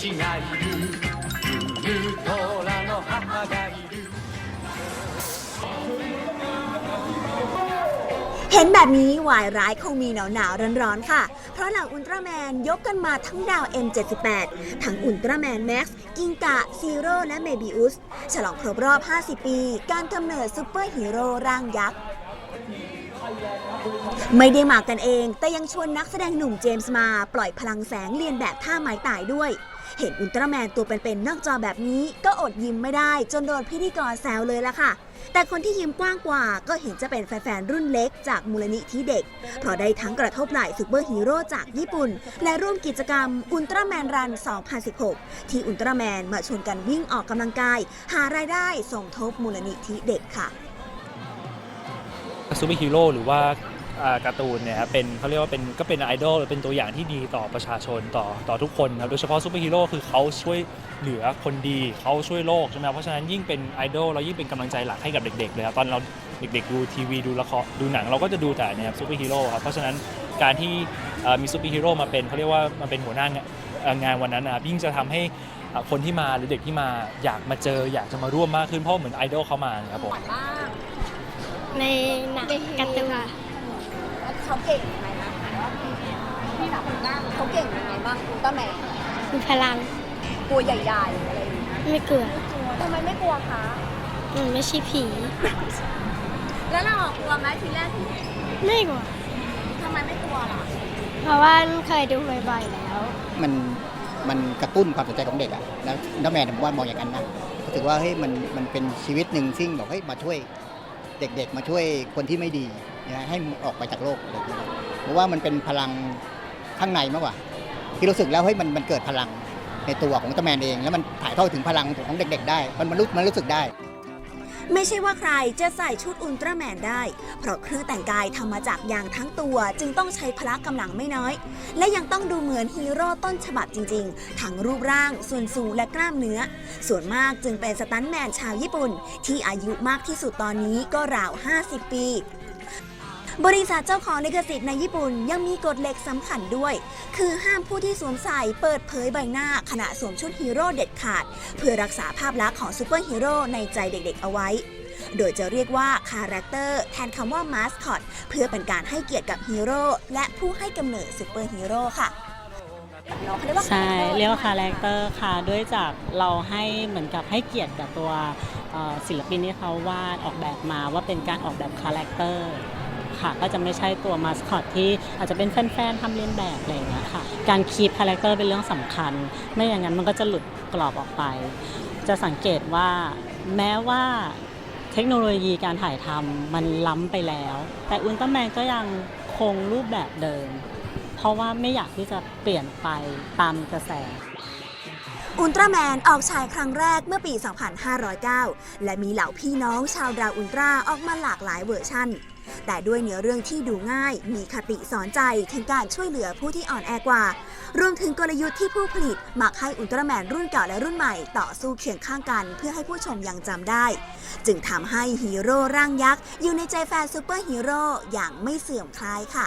ちがいるウルトラの母がいる เห็นแบบนี้วายร้ายคงมีหนาวหนาวๆร้อนๆค่ะ เพราะเหล่าอุลตร้าแมนยกกันมาทั้งดาว M78 ทั้งอุลตร้าแมนแม็กซ์กิงกะ ซีโร่และเมบิอุส ฉลองครบรอบ 50 ปี การกำเนิดซูเปอร์ฮีโร่ร่างยักษ์ ไม่ได้มากันเอง แต่ยังชวนนักแสดงหนุ่มเจมส์มา ปล่อยพลังแสงเรียนแบบท่าไม้ตายด้วย เห็นอุลตร้าแมนตัวเป็นๆนอกจอแบบนี้ก็อดยิ้มไม่ได้ จนโดนพิธีกรแซวเลยละค่ะ แต่คนที่ยิ้มกว้างกว่าก็เห็นจะเป็นแฟนๆรุ่นเล็กจากมูลนิธิเด็ก เพราะได้ทั้งกระทบไหล่ซูเปอร์ฮีโร่จากญี่ปุ่น และร่วมกิจกรรมอุลตร้าแมนรัน 2016 ที่อุลตร้าแมนมาชวนกันวิ่งออกกำลังกาย หารายได้สมทบมูลนิธิเด็กค่ะซูเปอร์ฮีโร่หรือว่าอ่า การ์ตูนเนี่ยครับเป็นเขาเรียกว่าเป็นก็เป็นไอดอลเป็นตัวอย่างที่ดีต่อประชาชนต่อต่อทุกคนครับโดยเฉพาะซูเปอร์ฮีโร่คือเขาช่วยเหลือคนดีเขาช่วยโลกใช่ไหมครับเพราะฉะนั้นยิ่งเป็นไอดอลเรายิ่งเป็นกำลังใจหลักให้กับเด็กๆเลยครับตอนเราเด็กๆดูทีวีดูละครดูหนังเราก็จะดูแต่เนี่ยครับซูเปอร์ฮีโร่ครับเพราะฉะนั้นการที่เอ่อมีซูเปอร์ฮีโร่มาเป็นเขาเรียกว่ามาเป็นหัวหน้างานเอ่องานวันนั้นนะครับยิ่งจะทำให้เอ่อคนที่มาหรือเด็กที่มาอยากมาเจออยากจะมาร่วมมากขึ้นเพราะเหมือนไอดอลเขามาครับผม ในหนังการ์ตูน เขาเก่งยังไงนะพี่ถามคุณบ้างเขาเก่งยังไงบ้างอุลตร้าแมนมีพลังตัวใหญ่ๆอะไรอย่างเงี้ยไม่กลัวทำไมไม่กลัวคะ มันไม่ใช่ผี แล้วเรากลัวไหมทีแรกที่ไม่กลัว ทำไมไม่กลัวล่ะเพราะว่าเคยดูบ่อยๆแล้ว มันมันกระตุ้นความสนใจของเด็กอะแล้วน้าแมนผมว่ามองอย่างนั้นนะรู้สึกว่าเฮ้ยมันมันเป็นชีวิตหนึ่งซึ่งบอกเฮ้ยมาช่วยเด็กๆ มาช่วยคนที่ไม่ดี นะให้ออกไปจากโลกอะไรอย่างเงี้ยเพราะว่ามันเป็นพลังข้างในมากกว่า ที่รู้สึกแล้วเฮ้ยมันมันเกิดพลังในตัวของตาแมนเอง แล้วมันถ่ายทอดถึงพลังของเด็ก ๆ ได้ มันมันรู้มันรู้สึกได้ ไม่ใช่ว่าใครจะใส่ชุดอุลตร้าแมนได้ เพราะเครื่องแต่งกายทำมาจากยางทั้งตัว จึงต้องใช้พละกำลังไม่น้อย และยังต้องดูเหมือนฮีโร่ต้นฉบับจริง ๆ ทั้งรูปร่าง ส่วนสูงและกล้ามเนื้อ ส่วนมากจึงเป็นสตันแมนชาวญี่ปุ่น ที่อายุมากที่สุดตอนนี้ก็ราว 50 ปี บริษัทเจ้าของลิขสิทธิ์ในญี่ปุ่นยังมีกฎเหล็กสำคัญด้วย คือห้ามผู้ที่สวมใส่เปิดเผยใบหน้าขณะสวมชุดฮีโร่เด็ดขาด เพื่อรักษาภาพลักษณ์ของซูเปอร์ฮีโร่ในใจเด็กๆเอาไว้ โดยจะเรียกว่าคาแรคเตอร์แทนคำว่ามาสคอตเพื่อเป็นการให้เกียรติกับฮีโร่และผู้ให้กำเนิดซูเปอร์ฮีโร่ค่ะใช่เรียกว่าคาแรคเตอร์ค่ะด้วยจากเราให้เหมือนกับให้เกียรติกับตัวศิลปินที่เขาวาดออกแบบมาว่าเป็นการออกแบบคาแรคเตอร์ ค่ะ ก็จะไม่ใช่ตัวมาสคอตที่อาจจะเป็นแฟนๆทำเลียนแบบอะไรอย่างเงี้ยค่ะ การคีปคาแรคเตอร์เป็นเรื่องสำคัญ ไม่อย่างนั้นมันก็จะหลุดกรอบออกไป จะสังเกตว่าแม้ว่าเทคโนโลยีการถ่ายทำมันล้ำไปแล้ว แต่อุลตร้าแมนก็ยังคงรูปแบบเดิม เพราะว่าไม่อยากที่จะเปลี่ยนไปตามกระแสอุลตร้าแมนออกฉายครั้งแรกเมื่อปี 2509 และมีเหล่าพี่น้องชาวดาวอุลตร้าออกมาหลากหลายเวอร์ชั่น แต่ด้วยเนื้อเรื่องที่ดูง่าย มีคติสอนใจถึงการช่วยเหลือผู้ที่อ่อนแอกว่า รวมถึงกลยุทธ์ที่ผู้ผลิตมักให้อุลตร้าแมนรุ่นเก่าและรุ่นใหม่ต่อสู้เคียงข้างกัน เพื่อให้ผู้ชมยังจำได้ จึงทำให้ฮีโร่ร่างยักษ์อยู่ในใจแฟนซูเปอร์ฮีโร่อย่างไม่เสื่อมคลายค่ะ